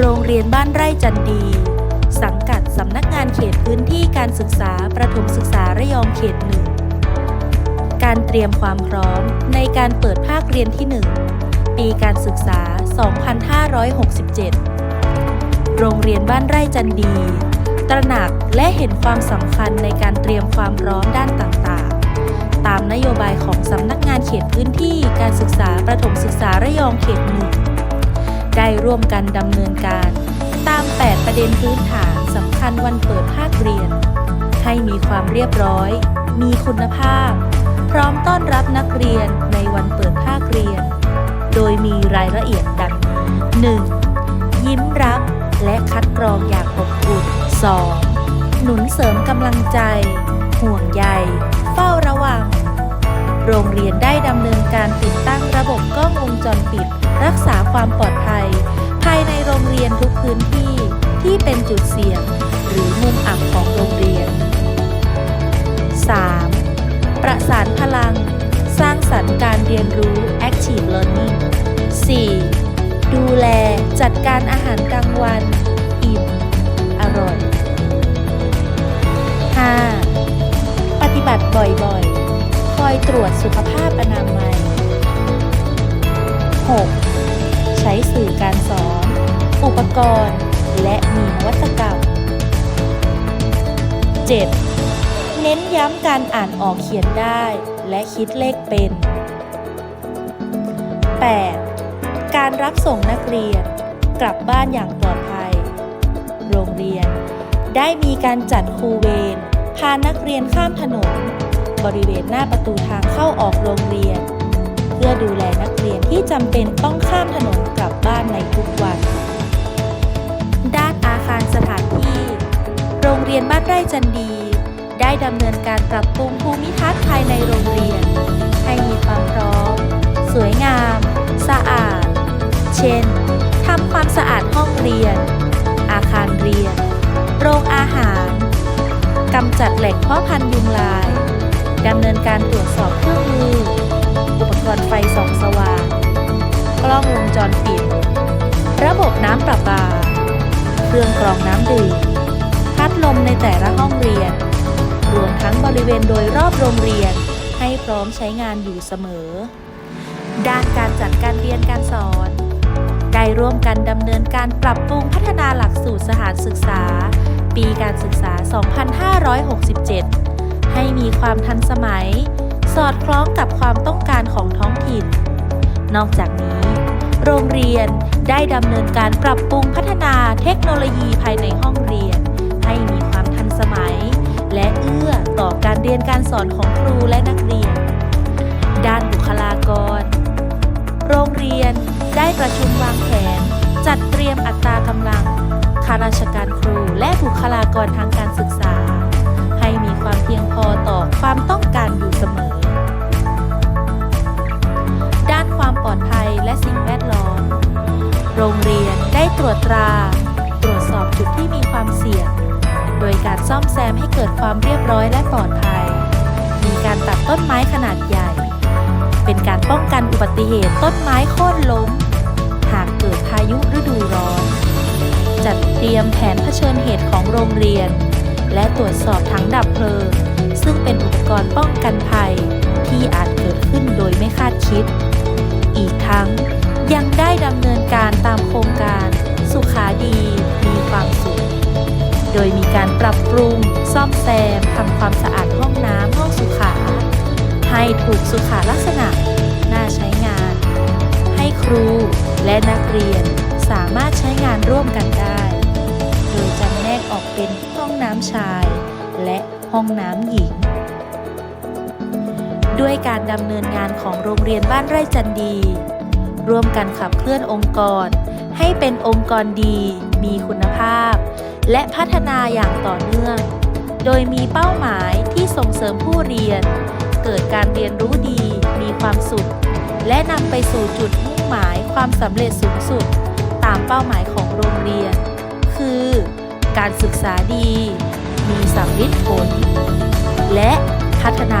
โรงเรียนบ้านไร่จันดี สังกัดสำนักงานเขตพื้นที่การศึกษาประถมศึกษาระยองเขตหนึ่ง การเตรียมความพร้อมในการเปิดภาคเรียนที่ 1 ปีการศึกษา 2567 โรงเรียนบ้านไร่จันดี ตระหนักและเห็นความสำคัญในการเตรียมความพร้อมด้านต่างๆ ตามนโยบายของสำนักงานเขตพื้นที่การศึกษาประถมศึกษาระยองเขตหนึ่ง ได้ร่วมกันดำเนินการ ตาม 8 ประเด็นพื้นฐานสำคัญวันเปิดภาคเรียน ให้มีความเรียบร้อย มีคุณภาพ พร้อมต้อนรับนักเรียนในวันเปิดภาคเรียน โดยมีรายละเอียดดังนี้ 1. ยิ้มรับและคัดกรองอย่างอบอุ่น 2. หนุนเสริมกำลังใจ ห่วงใย เฝ้าระวัง โรงเรียนได้ดำเนินการติดตั้งระบบกล้องวงจรปิด รักษาความปลอดภัย ภายในโรงเรียนทุกพื้นที่ที่เป็นจุดเสี่ยง หรือมุมอับของโรงเรียน 3. ประสานพลัง สร้างสรรค์การเรียนรู้ active learning 4. ดูแลจัดการอาหารกลางวัน อิ่ม อร่อย 5. ปฏิบัติบ่อยๆคอย ตรวจสุขภาพอนามัย 6. ใช้สื่อการสอน อุปกรณ์ และมีนวัตกรรม 7. เน้นย้ำการอ่านออกเขียนได้ และคิดเลขเป็น 8. การรับส่งนักเรียน กลับบ้านอย่างปลอดภัย โรงเรียน ได้มีการจัดครูเวรพานักเรียนข้ามถนน บริเวณหน้าประตูทางเข้าออกโรงเรียน เพื่อดูแลนักเรียนที่จำเป็นต้องข้ามถนนกลับบ้านในทุกวัน ด้านอาคารสถานที่ โรงเรียนบ้านไร่จันดี ได้ดำเนินการปรับปรุงภูมิทัศน์ภายในโรงเรียน ให้มีความพร้อม สวยงาม สะอาด เช่นทำความสะอาดห้องเรียน อาคารเรียน โรงอาหารกำจัดแหล่งเพาะพันธุ์ยุงลาย ดำเนินการตรวจสอบเครื่องมือ อุปกรณ์ไฟส่องสว่าง กล้องวงจรปิด ระบบน้ำประปา เครื่องกรองน้ำดื่ม พัดลมในแต่ละห้องเรียน รวมทั้งบริเวณโดยรอบโรงเรียนให้พร้อมใช้งานอยู่เสมอ ด้านการจัดการเรียนการสอน ได้ร่วมกันดำเนินการปรับปรุงพัฒนาหลักสูตรสถานศึกษา ปีการศึกษา 2567 ให้มีความทันสมัย สอดคล้องกับความต้องการของท้องถิ่น นอกจากนี้ โรงเรียนได้ดำเนินการปรับปรุงพัฒนาเทคโนโลยีภายในห้องเรียน ให้มีความทันสมัย และเอื้อต่อการเรียนการสอนของครูและนักเรียน ด้านบุคลากร โรงเรียนได้ประชุมวางแผน จัดเตรียมอัตรากำลังข้าราชการครูและบุคลากรทางการศึกษา ความเพียงพอต่อความต้องการอยู่เสมอ ด้านความปลอดภัยและสิ่งแวดล้อม โรงเรียนได้ตรวจตรา ตรวจสอบจุดที่มีความเสี่ยง โดยการซ่อมแซมให้เกิดความเรียบร้อยและปลอดภัย มีการตัดต้นไม้ขนาดใหญ่ เป็นการป้องกันอุบัติเหตุต้นไม้โค่นล้ม หากเกิดพายุฤดูร้อน จัดเตรียมแผนเผชิญเหตุของโรงเรียน และตรวจสอบถังดับเพลิง ซึ่งเป็นอุปกรณ์ป้องกันภัย ที่อาจเกิดขึ้นโดยไม่คาดคิด อีกทั้งยังได้ดำเนินการตามโครงการ สุขาดีมีความสุข โดยมีการปรับปรุง ซ่อมแซมทำความสะอาดห้องน้ำห้องสุขา ให้ถูกสุขาลักษณะ น่าใช้งาน ให้ครูและนักเรียนสามารถใช้งานร่วมกัน เป็นห้องน้ำชาย และห้องน้ำหญิง ด้วยการดำเนินงานของโรงเรียนบ้านไร่จันดี ร่วมกันขับเคลื่อนองค์กร ให้เป็นองค์กรดี มีคุณภาพ และพัฒนาอย่างต่อเนื่อง โดยมีเป้าหมายที่ส่งเสริมผู้เรียน เกิดการเรียนรู้ดี มีความสุข และนำไปสู่จุดมุ่งหมายความสำเร็จสูงสุด ตามเป้าหมายของโรงเรียน คือ การศึกษาดี มีสัมฤทธิ์ผล และพัฒนา